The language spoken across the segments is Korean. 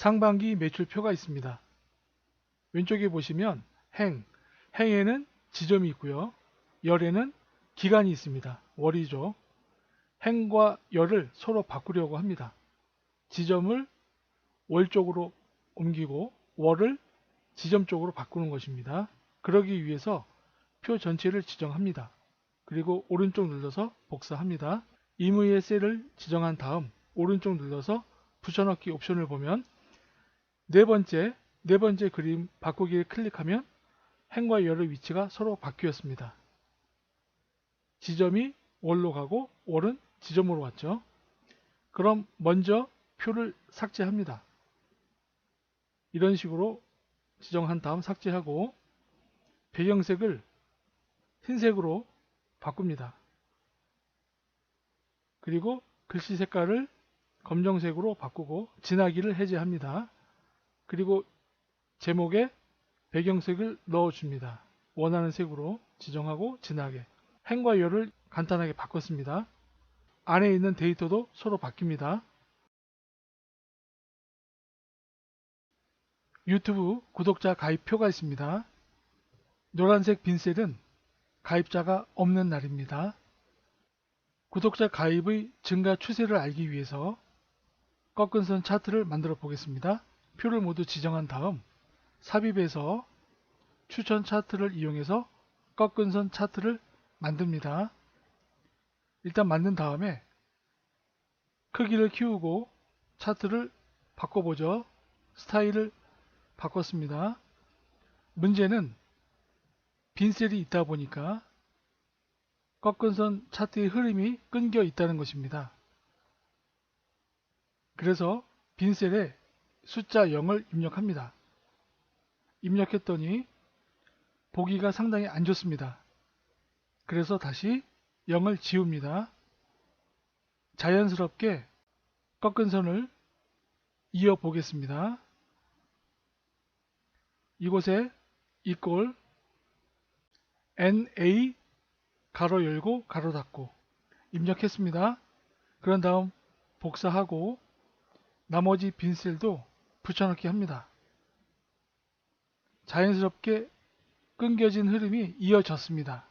상반기 매출표가 있습니다. 왼쪽에 보시면 행, 행에는 지점이 있고요. 열에는 기간이 있습니다. 월이죠. 행과 열을 서로 바꾸려고 합니다. 지점을 월 쪽으로 옮기고 월을 지점 쪽으로 바꾸는 것입니다. 그러기 위해서 표 전체를 지정합니다. 그리고 오른쪽 눌러서 복사합니다. 임의의 셀을 지정한 다음 오른쪽 눌러서 붙여넣기 옵션을 보면 네 번째, 네 번째 그림 바꾸기를 클릭하면 행과 열의 위치가 서로 바뀌었습니다. 지점이 월로 가고 월은 지점으로 왔죠. 그럼 먼저 표를 삭제합니다. 이런 식으로 지정한 다음 삭제하고 배경색을 흰색으로 바꿉니다. 그리고 글씨 색깔을 검정색으로 바꾸고 진하기를 해제합니다. 그리고 제목에 배경색을 넣어줍니다. 원하는 색으로 지정하고 진하게 행과 열을 간단하게 바꿨습니다. 안에 있는 데이터도 서로 바뀝니다. 유튜브 구독자 가입표가 있습니다. 노란색 빈 셀은 가입자가 없는 날입니다. 구독자 가입의 증가 추세를 알기 위해서 꺾은 선 차트를 만들어 보겠습니다. 표를 모두 지정한 다음 삽입에서 추천 차트를 이용해서 꺾은 선 차트를 만듭니다. 일단 만든 다음에 크기를 키우고 차트를 바꿔보죠. 스타일을 바꿨습니다. 문제는 빈 셀이 있다 보니까 꺾은 선 차트의 흐름이 끊겨 있다는 것입니다. 그래서 빈 셀에 숫자 0을 입력합니다. 입력했더니 보기가 상당히 안 좋습니다. 그래서 다시 0을 지웁니다. 자연스럽게 꺾은 선을 이어 보겠습니다. 이곳에 이꼴 NA 가로 열고 가로 닫고 입력했습니다. 그런 다음 복사하고 나머지 빈 셀도 붙여넣기 합니다. 자연스럽게 끊겨진 흐름이 이어졌습니다.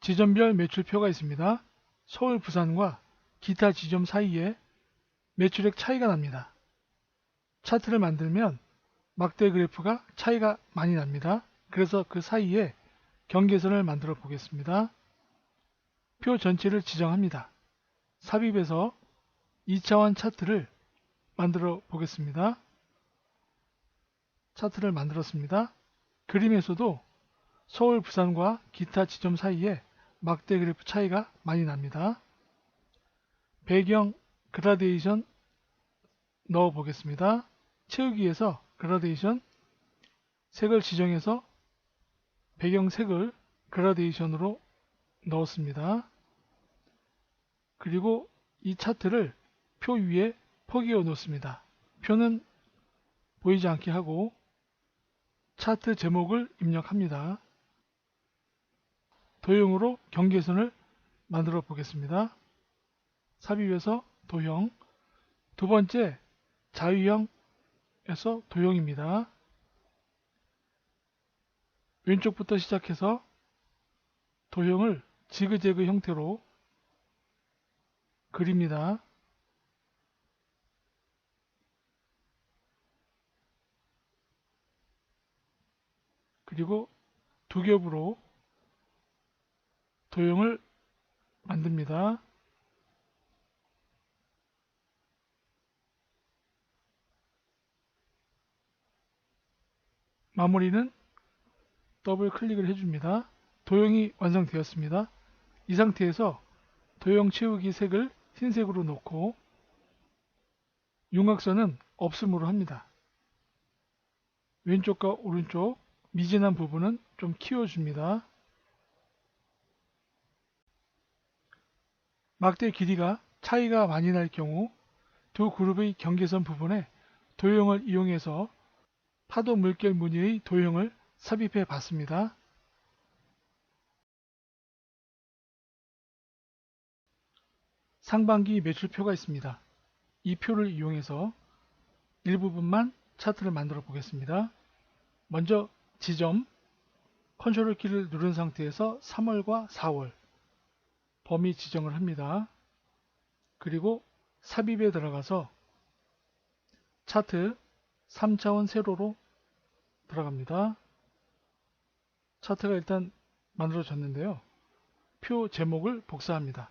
지점별 매출표가 있습니다. 서울, 부산과 기타 지점 사이에 매출액 차이가 납니다. 차트를 만들면 막대 그래프가 차이가 많이 납니다. 그래서 그 사이에 경계선을 만들어 보겠습니다. 표 전체를 지정합니다. 삽입에서 2차원 차트를 만들어 보겠습니다. 차트를 만들었습니다. 그림에서도 서울, 부산과 기타 지점 사이에 막대 그래프 차이가 많이 납니다. 배경 그라데이션 넣어 보겠습니다. 채우기에서 그라데이션 색을 지정해서 배경 색을 그라데이션으로 넣었습니다. 그리고 이 차트를 표 위에 포개어 놓습니다. 표는 보이지 않게 하고 차트 제목을 입력합니다. 도형으로 경계선을 만들어 보겠습니다. 삽입에서 도형 두 번째 자유형에서 도형입니다. 왼쪽부터 시작해서 도형을 지그재그 형태로 그립니다. 그리고 두 겹으로 도형을 만듭니다. 마무리는 더블 클릭을 해줍니다. 도형이 완성되었습니다. 이 상태에서 도형 채우기 색을 흰색으로 놓고 융합선은 없음으로 합니다. 왼쪽과 오른쪽 미진한 부분은 좀 키워줍니다. 막대 길이가 차이가 많이 날 경우 두 그룹의 경계선 부분에 도형을 이용해서 파도 물결 무늬의 도형을 삽입해 봤습니다. 상반기 매출표가 있습니다. 이 표를 이용해서 일부분만 차트를 만들어 보겠습니다. 먼저 지점 컨트롤 키를 누른 상태에서 3월과 4월 범위 지정을 합니다. 그리고 삽입에 들어가서 차트 3차원 세로로 들어갑니다. 차트가 일단 만들어졌는데요. 표 제목을 복사합니다.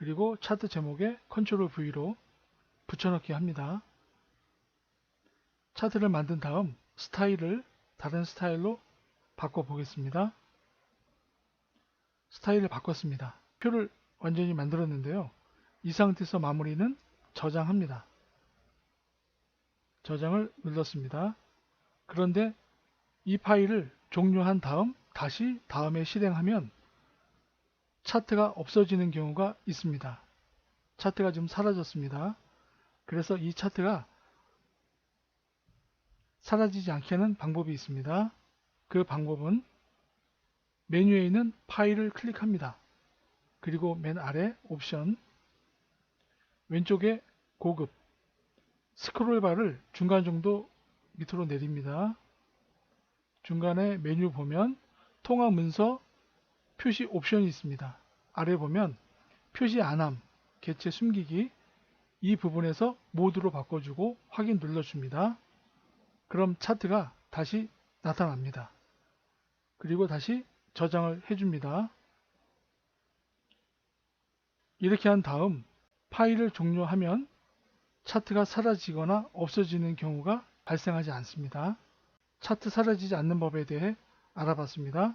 그리고 차트 제목에 컨트롤 V로 붙여넣기 합니다. 차트를 만든 다음 스타일을 다른 스타일로 바꿔 보겠습니다. 스타일을 바꿨습니다. 표를 완전히 만들었는데요. 이 상태에서 마무리는 저장합니다. 저장을 눌렀습니다. 그런데 이 파일을 종료한 다음 다시 다음에 실행하면 차트가 없어지는 경우가 있습니다. 차트가 지금 사라졌습니다. 그래서 이 차트가 사라지지 않게 하는 방법이 있습니다. 그 방법은 메뉴에 있는 파일을 클릭합니다. 그리고 맨 아래 옵션 왼쪽에 고급 스크롤바를 중간 정도 밑으로 내립니다. 중간에 메뉴 보면 통화 문서 표시 옵션이 있습니다. 아래 보면 표시 안함, 개체 숨기기 이 부분에서 모드로 바꿔주고 확인 눌러줍니다. 그럼 차트가 다시 나타납니다. 그리고 다시 저장을 해줍니다. 이렇게 한 다음 파일을 종료하면 차트가 사라지거나 없어지는 경우가 발생하지 않습니다. 차트 사라지지 않는 법에 대해 알아봤습니다.